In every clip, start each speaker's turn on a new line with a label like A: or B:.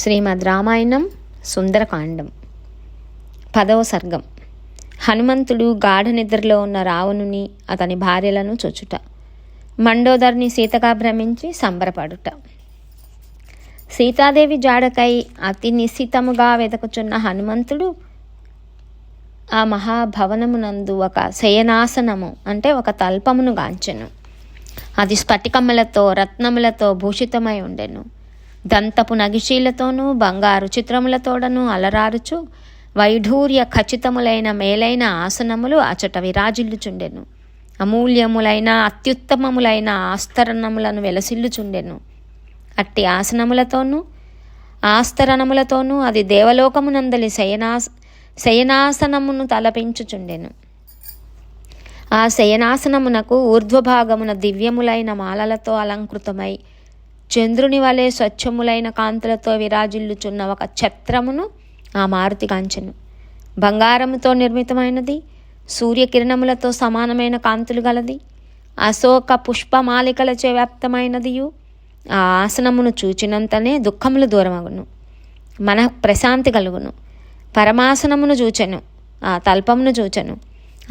A: శ్రీమద్ రామాయణం సుందరకాండం. పదవ సర్గం. హనుమంతుడు గాఢ నిద్రలో ఉన్న రావణుని అతని భార్యలను చొచ్చుట మండోదర్ని సీతగా భ్రమించి సంబరపడుట. సీతాదేవి జాడకై అతి నిశ్చితముగా వెతకుచున్న హనుమంతుడు ఆ మహాభవనమునందు ఒక శయనాసనము అంటే ఒక తల్పమును గాంచెను. అది స్ఫటికములతో రత్నములతో భూషితమై ఉండెను. దంతపు నగిశీలతోనూ బంగారు చిత్రములతోడను అలరారుచు వైఢూర్య ఖచ్చితములైన మేలైన ఆసనములు అచట విరాజిల్లుచుండెను. అమూల్యములైన అత్యుత్తమములైన ఆస్తరణములను వెలసిల్లుచుండెను. అట్టి ఆసనములతోనూ ఆస్తరణములతోనూ అది దేవలోకమునందలి శయనాస శయనాసనమును తలపించుచుండెను. ఆ శయనాసనమునకు ఊర్ధ్వభాగమున దివ్యములైన మాలలతో అలంకృతమై చంద్రుని వలె స్వచ్ఛములైన కాంతులతో విరాజిల్లుచున్న ఒక ఛత్రమును ఆ మారుతి కాంచెను. బంగారముతో నిర్మితమైనది సూర్యకిరణములతో సమానమైన కాంతులు గలది అశోక పుష్పమాలికలచే వ్యాప్తమైనదియు ఆ ఆసనమును చూచినంతనే దుఃఖములు దూరమగును మన ప్రశాంతి కలుగును. పరమాసనమును చూచెను ఆ తల్పమును చూచెను.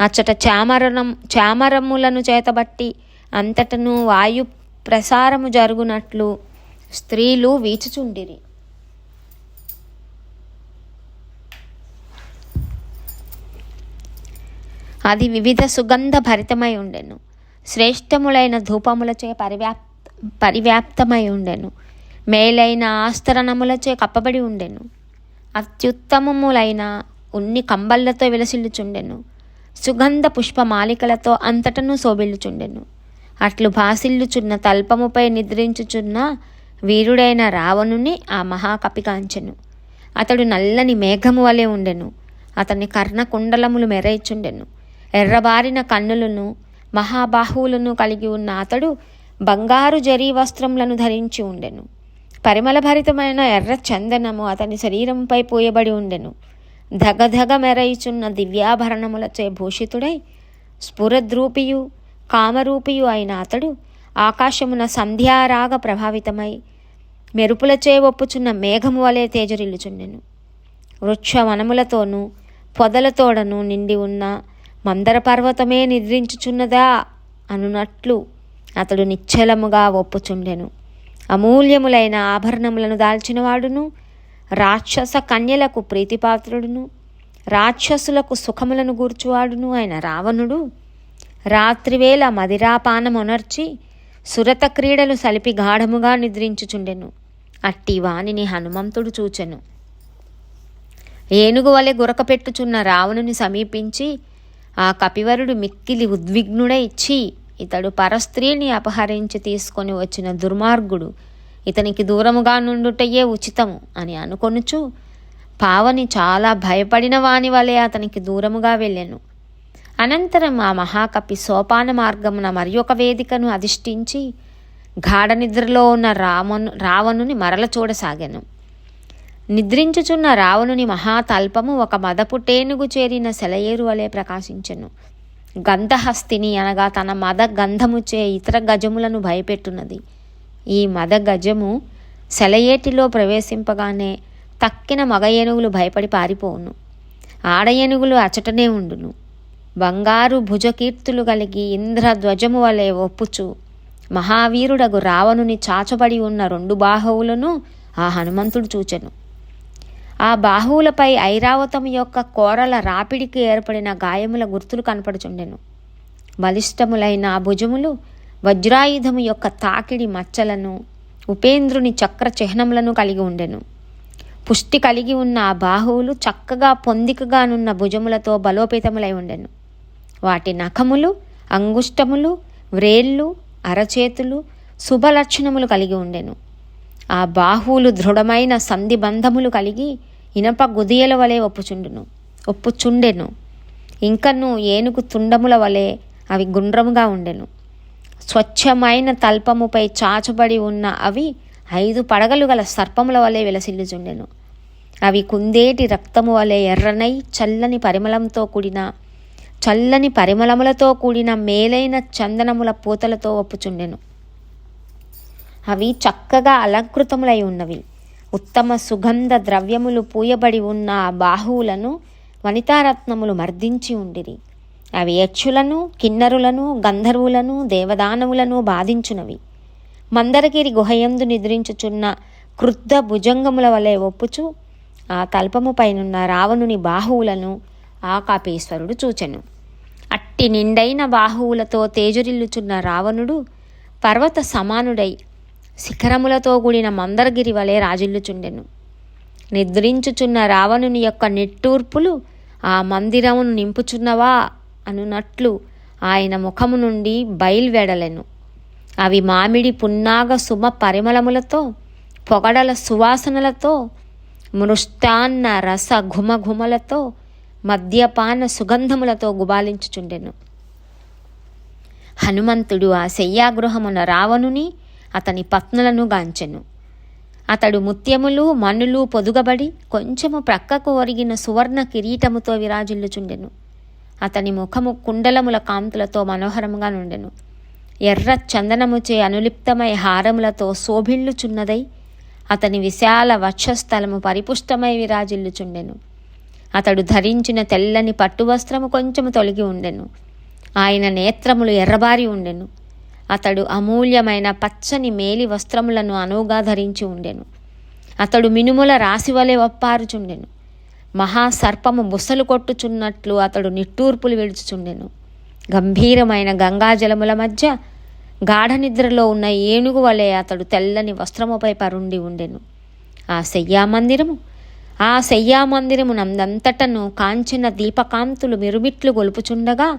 A: అచ్చట చామరణం చామరములను చేతబట్టి అంతటను వాయు ప్రసారము జరుగునట్లు స్త్రీలు వీచుచుండిరి. అది వివిధ సుగంధ భరితమై ఉండెను. శ్రేష్టములైన ధూపములచే పరివ్యాప్ పరివ్యాప్తమై ఉండెను. మేలైన ఆస్తరణములచే కప్పబడి ఉండెను. అత్యుత్తమములైన ఉన్ని కంబళ్ళతో విలసిల్లుచుండెను. సుగంధ పుష్పమాలికలతో అంతటను శోభిల్లుచుండెను. అట్లు భాసిల్లుచున్న తల్పముపై నిద్రించుచున్న వీరుడైన రావణుని ఆ మహాకపికాంచెను. అతడు నల్లని మేఘము వలె ఉండెను. అతని కర్ణకుండలములు మెరైచుండెను. ఎర్రబారిన కన్నులను మహాబాహువులను కలిగి ఉన్న అతడు బంగారు జరీ వస్త్రములను ధరించి ఉండెను. పరిమళభరితమైన ఎర్ర చందనము అతని శరీరంపై పూయబడి ఉండెను. ధగధగ మెరయిచున్న దివ్యాభరణములచే భూషితుడై స్ఫురద్రూపియు కామరూపియు అయిన అతడు ఆకాశమున సంధ్యారాగ ప్రభావితమై మెరుపులచే ఒప్పుచున్న మేఘము వలె తేజరిల్లుచుండెను. వృక్షవనములతోనూ పొదలతోడను నిండి ఉన్న మందర పర్వతమే నిద్రించుచున్నదా అనునట్లు అతడు నిశ్చలముగా ఒప్పుచుండెను. అమూల్యములైన ఆభరణములను దాల్చినవాడును రాక్షస కన్యలకు ప్రీతిపాత్రుడును రాక్షసులకు సుఖములను గూర్చువాడును ఆయన రావణుడు రాత్రివేళ మదిరాపానమొనర్చి సురత క్రీడలు సలిపి గాఢముగా నిద్రించుచుండెను. అట్టి వానిని హనుమంతుడు చూచెను. ఏనుగు వలె గురకపెట్టుచున్న రావణుని సమీపించి ఆ కపివరుడు మిక్కిలి ఉద్విగ్నుడై ఇచ్చి ఇతడు పరస్త్రీని అపహరించి తీసుకొని వచ్చిన దుర్మార్గుడు ఇతనికి దూరముగా నుండుటయే ఉచితము అని అనుకొనుచు పావని చాలా భయపడిన వాని వలె అతనికి దూరముగా వెళ్ళెను. అనంతరం ఆ మహాకపి సోపాన మార్గమున మరి ఒక వేదికను అధిష్ఠించి గాఢ నిద్రలో ఉన్న రావణు రావణుని మరల చూడసాగాను. నిద్రించుచున్న రావణుని మహాతల్పము ఒక మదపు టేనుగు చేరిన సెలయేరు వలె ప్రకాశించెను. గంధహస్తిని అనగా తన మద గంధముచే ఇతర గజములను భయపెట్టున్నది. ఈ మద గజము సెలయేటిలో ప్రవేశింపగానే తక్కిన మగ ఏనుగులు భయపడి పారిపోవును. ఆడ ఏనుగులు అచటనే ఉండును. బంగారు భుజకీర్తులు కలిగి ఇంద్రధ్వజము వలె ఒప్పుచు. మహావీరుడగు రావణుని చాచబడి ఉన్న రెండు బాహువులను ఆ హనుమంతుడు చూచెను. ఆ బాహువులపై ఐరావతం యొక్క కోరల రాపిడికి ఏర్పడిన గాయముల గుర్తులు కనపడుచుండెను. బలిష్టములైన ఆ భుజములు వజ్రాయుధము యొక్క తాకిడి మచ్చలను ఉపేంద్రుని చక్ర చిహ్నములను కలిగి ఉండెను. పుష్టి కలిగి ఉన్న ఆ బాహువులు చక్కగా పొందికగానున్న భుజములతో బలోపేతములై ఉండెను. వాటి నఖములు అంగుష్టములు వ్రేళ్ళు అరచేతులు శుభలక్షణములు కలిగి ఉండెను. ఆ బాహువులు దృఢమైన సంధిబంధములు కలిగి ఇనప గుదియల వలె ఒప్పుచుండును ఒప్పుచుండెను. ఇంకను ఏనుగు తుండముల వలె అవి గుండ్రముగా ఉండెను. స్వచ్ఛమైన తల్పముపై చాచబడి ఉన్న అవి ఐదు పడగలు గల సర్పముల వలె విలసిల్లుచుండెను. అవి కుందేటి రక్తము వలె ఎర్రనై చల్లని పరిమళంతో కూడిన చల్లని పరిమళములతో కూడిన మేలైన చందనముల పూతలతో ఒప్పుచుండెను. అవి చక్కగా అలంకృతములై ఉన్నవి. ఉత్తమ సుగంధ ద్రవ్యములు పూయబడి ఉన్న ఆ బాహువులను వనితారత్నములు మర్దించి ఉండిరి. అవి యక్షులను కిన్నరులను గంధర్వులను దేవదానవులను బాధించునవి. మందరగిరి గుహయందు నిద్రించుచున్న క్రుద్ధ భుజంగముల వలె ఒప్పుచు ఆ తల్పము పైనున్న రావణుని బాహువులను ఆకాపేశ్వరుడు చూచెను. అట్టి నిండైన బాహువులతో తేజరిల్లుచున్న రావణుడు పర్వత సమానుడై శిఖరములతో కూడిన మందరగిరి వలె రాజిల్లుచుండెను. నిద్రించుచున్న రావణుని యొక్క నిట్టూర్పులు ఆ మందిరమును నింపుచున్నవా అనునట్లు ఆయన ముఖము నుండి బయల్వెడలెను. అవి మామిడి పున్నాగ సుమ పరిమళములతో పొగడల సువాసనలతో మృష్టాన్న రస ఘుమఘుమలతో మద్యపాన సుగంధములతో గుబాలించుచుండెను. హనుమంతుడు ఆ శయ్యాగృహమున రావణుని అతని పత్నులను గాంచెను. అతడు ముత్యములు మన్నులు పొదుగబడి కొంచెము ప్రక్కకు ఒరిగిన సువర్ణ కిరీటముతో విరాజిల్లుచుండెను. అతని ముఖము కుండలముల కాంతులతో మనోహరముగా నుండెను. ఎర్ర చందనముచే అనులిప్తమై హారములతో శోభిల్లుచున్నదై అతని విశాల వక్షస్థలము పరిపుష్టమై విరాజిల్లుచుండెను. అతడు ధరించిన తెల్లని పట్టువస్త్రము కొంచెము తొలగి ఉండెను. ఆయన నేత్రములు ఎర్రబారి ఉండెను. అతడు అమూల్యమైన పచ్చని మేలి వస్త్రములను అనువుగా ధరించి ఉండెను. అతడు మినుముల రాశివలే ఒప్పారుచుండెను మహాసర్పము బుసలు కొట్టుచున్నట్లు అతడు నిట్టూర్పులు విడుచుచుండెను. గంభీరమైన గంగాజలముల మధ్య గాఢ నిద్రలో ఉన్న ఏనుగు వలె అతడు తెల్లని వస్త్రముపై పరుండి ఉండెను. ఆ శయ్యామందిరము ఆ శయ్యామందిరము నందంతటను కాంచిన దీపకాంతులు మిరుమిట్లు గొలుపుచుండగా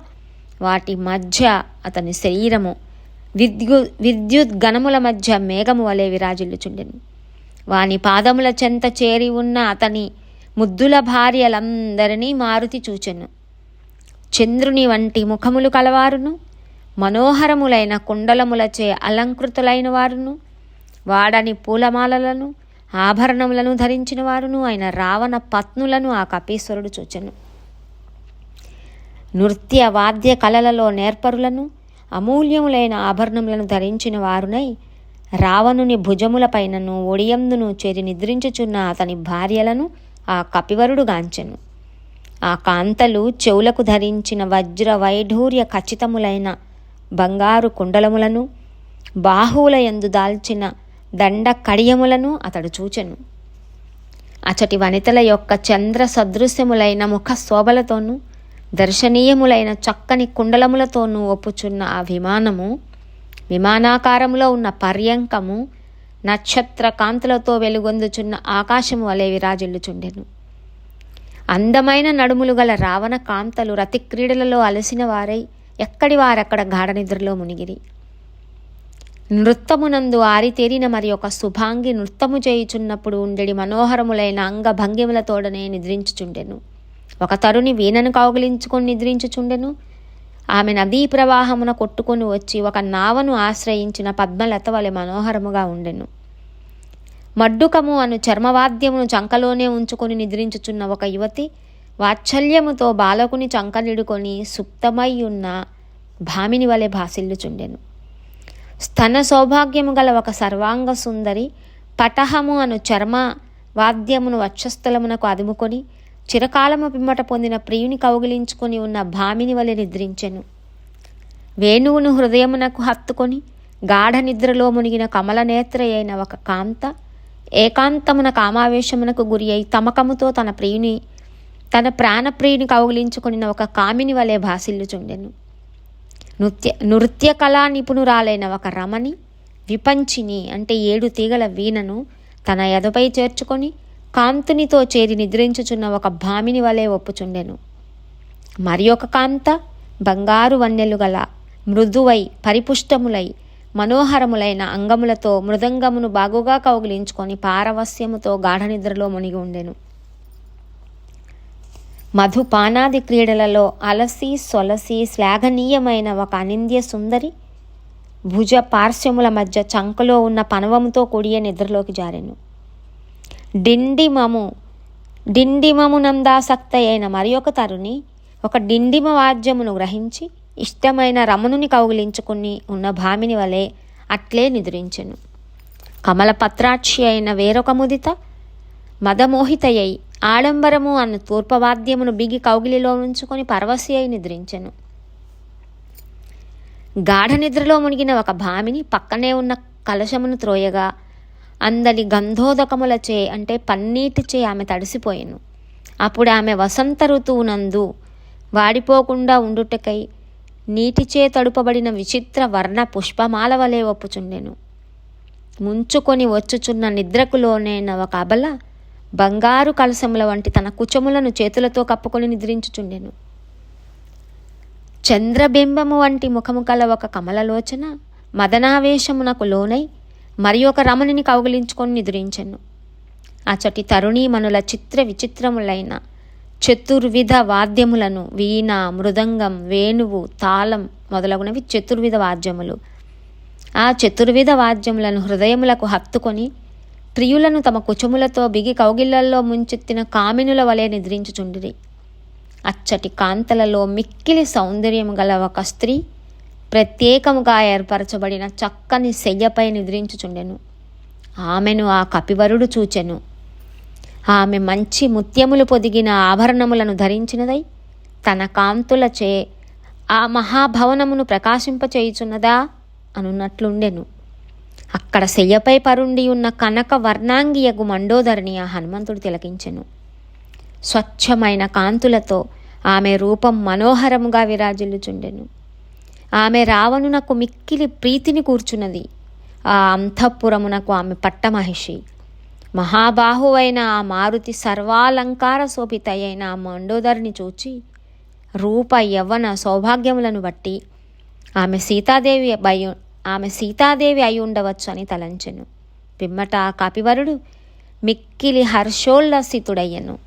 A: వాటి మధ్య అతని శరీరము విద్యు విద్యుద్గణముల మధ్య మేఘము వలె విరాజిల్లుచుండెను. వాని పాదముల చెంత చేరి ఉన్న అతని ముద్దుల భార్యలందరినీ మారుతి చూచెను. చంద్రుని వంటి ముఖములు కలవారును మనోహరములైన కుండలములచే అలంకృతులైన వారును వాడని పూలమాలలను ఆభరణములను ధరించిన వారును ఆయన రావణ పత్నులను ఆ కపీశ్వరుడు చూచెను. నృత్య వాద్య కళలలో నేర్పరులను అమూల్యములైన ఆభరణములను ధరించిన వారునై రావణుని భుజములపైనను ఒడియందును చేరి నిద్రించుచున్న అతని భార్యలను ఆ కపివరుడు గాంచెను. ఆ కాంతలు చెవులకు ధరించిన వజ్ర వైఢూర్య ఖచ్చితములైన బంగారు కుండలములను బాహువుల ఎందు దాల్చిన దండ కడియములను అతడు చూచెను. అచటి వనితల యొక్క చంద్ర సదృశ్యములైన ముఖ శోభలతోనూ దర్శనీయములైన చక్కని కుండలములతోనూ ఒప్పుచున్న ఆ విమానము విమానాకారములో ఉన్న పర్యంకము నక్షత్ర కాంతులతో వెలుగొందుచున్న ఆకాశము వలె విరాజిల్లుచుండెను. అందమైన నడుములు గల రావణ కాంతలు రతిక్రీడలలో అలసిన వారై ఎక్కడి వారక్కడ గాఢనిద్రలో మునిగిరి. నృత్తమునందు ఆరితేరిన మరి ఒక శుభాంగి నృత్తము చేయుచున్నప్పుడు ఉండెడి మనోహరములైన అంగ భంగిములతోడనే నిద్రించుచుండెను. ఒక తరుణి వీణను కౌగిలించుకొని నిద్రించుచుండెను. ఆమె నదీ ప్రవాహమున కొట్టుకొని వచ్చి ఒక నావను ఆశ్రయించిన పద్మలత వలె మనోహరముగా ఉండెను. మడ్డుకము అను చర్మవాద్యమును చంకలోనే ఉంచుకొని నిద్రించుచున్న ఒక యువతి వాత్సల్యముతో బాలకుని చంకనిడుకొని సుప్తమై ఉన్న భామిని వలె భాసిల్లుచుండెను. స్తన సౌభాగ్యము గల ఒక సర్వాంగ సుందరి పటహము అను చర్మ వాద్యమును వక్షస్థలమునకు అదుముకొని చిరకాలము పిమ్మట పొందిన ప్రియుని కౌగిలించుకొని ఉన్న భామిని వలె నిద్రించెను. వేణువును హృదయమునకు హత్తుకొని గాఢ నిద్రలో మునిగిన కమలనేత్ర అయిన ఒక కాంత ఏకాంతమున కామావేశమునకు గురి అయి తమకముతో తన ప్రియుని తన ప్రాణప్రియుని కౌగిలించుకుని ఒక కామిని వలె భాసిల్లుచుండెను. నృత్య నృత్య కళా నిపుణురాలైన ఒక రమణి విపంచిని అంటే ఏడు తీగల వీణను తన ఎదపై చేర్చుకొని కాంతునితో చేరి నిద్రించుచున్న ఒక భామిని వలె ఒప్పుచుండెను. మరి ఒక కాంత బంగారు వన్నెలు గల మృదువై పరిపుష్టములై మనోహరములైన అంగములతో మృదంగమును బాగుగా కౌగిలించుకొని పారవస్యముతో గాఢనిద్రలో మునిగి ఉండెను. మధుపానాది క్రీడలలో అలసి సొలసి శ్లాఘనీయమైన ఒక అనింద్య సుందరి భుజ పార్శ్వముల మధ్య చంకలో ఉన్న పనవముతో కూడియ నిద్రలోకి జారెను. డిండిమము డిండిమమునందాసక్త అయిన మరి ఒక తరుణి ఒక డిండిమ వాద్యమును గ్రహించి ఇష్టమైన రమణుని కౌగిలించుకుని ఉన్న భామిని వలె అట్లే నిద్రించెను. కమలపత్రాక్షి అయిన వేరొక ముదిత మదమోహితయ్యి ఆడంబరము అన్న తూర్పవాద్యమును బిగి కౌగిలిలో ఉంచుకొని పరవశి అయి నిద్రించెను. గాఢ నిద్రలో మునిగిన ఒక భామిని పక్కనే ఉన్న కలశమును త్రోయగా అందలి గంధోదకములచే అంటే పన్నీటిచే ఆమె తడిసిపోయాను. అప్పుడు ఆమె వసంత ఋతువునందు వాడిపోకుండా ఉండుటకై నీటిచే తడుపబడిన విచిత్ర వర్ణ పుష్పమాల వలె ఒప్పుచుండెను. ముంచుకొని వచ్చుచున్న నిద్రకులోనైన ఒక అబల బంగారు కలశముల వంటి తన కుచములను చేతులతో కప్పుకొని నిద్రించుచుండెను. చంద్రబింబము వంటి ముఖము కల ఒక కమలలోచన మదనావేశమునకు లోనై మరి ఒక రమణిని కౌగిలించుకొని నిద్రించెను. అచటి తరుణీమణుల చిత్ర విచిత్రములైన చతుర్విధ వాద్యములను వీణ మృదంగం వేణువు తాళం మొదలగునవి చతుర్విధ వాద్యములు. ఆ చతుర్విధ వాద్యములను హృదయములకు హత్తుకొని ప్రియులను తమ కుచములతో బిగి కౌగిళ్ళల్లో ముంచెత్తిన కామినుల వలె నిద్రించుచుండిరి. అచ్చటి కాంతలలో మిక్కిలి సౌందర్యము గల ఒక స్త్రీ ప్రత్యేకముగా ఏర్పరచబడిన చక్కని శయ్యపై నిద్రించుచుండెను. ఆమెను ఆ కపివరుడు చూచెను. ఆమె మంచి ముత్యములు పొదిగిన ఆభరణములను ధరించినదై తన కాంతులచే ఆ మహాభవనమును ప్రకాశింపచేయుచున్నదా అనున్నట్లుండెను. అక్కడ శయ్యపై పరుండి ఉన్న కనక వర్ణాంగియగు మండోదరిని ఆ హనుమంతుడు తిలకించెను. స్వచ్ఛమైన కాంతులతో ఆమె రూపం మనోహరముగా విరాజిల్లుచుండెను. ఆమె రావణునకు మిక్కిలి ప్రీతిని కూర్చున్నది. ఆ అంతఃపురమునకు ఆమె పట్టమహిషి. మహాబాహువైన ఆ మారుతి సర్వాలంకార శోభితయైన ఆ మండోదరిని చూచి రూప యవ్వన సౌభాగ్యములను బట్టి ఆమె సీతాదేవి భయ ఆమె సీతాదేవి అయి ఉండవచ్చు అని తలంచెను. పిమ్మట కాపివరుడు మిక్కిలి హర్షోల్లసితుడయ్యను.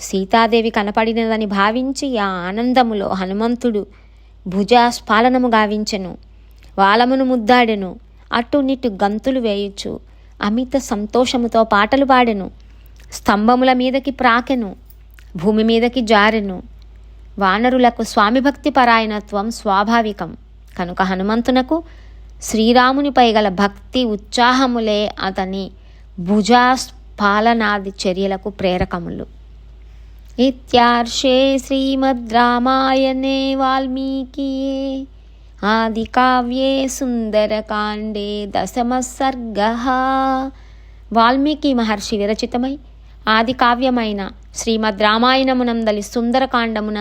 A: సీతాదేవి కనపడినదని భావించి ఆ ఆనందములో హనుమంతుడు భుజాస్ఫాలనము గావించెను. వాలమును ముద్దాడెను. అటు నిటు గంతులు వేయుచు అమిత సంతోషముతో పాటలు పాడెను. స్తంభముల మీదకి ప్రాకెను. భూమి మీదకి జారెను. వానరులకు స్వామి భక్తి పరాయణత్వం స్వాభావికం. కనుక హనుమంతునకు శ్రీరామునిపై గల భక్తి ఉత్సాహములే అతని భుజాస్ఫాలనాది చర్యలకు ప్రేరకములు. ఇత్యార్షే శ్రీమద్ రామాయణే వాల్మీకియే. ఆదికావ్యే సుందరకాండే దశమ సర్గ వాల్మీకి మహర్షి విరచితమై ఆది కావ్యమైన శ్రీమద్ రామాయణమునందలి సుందరకాండమున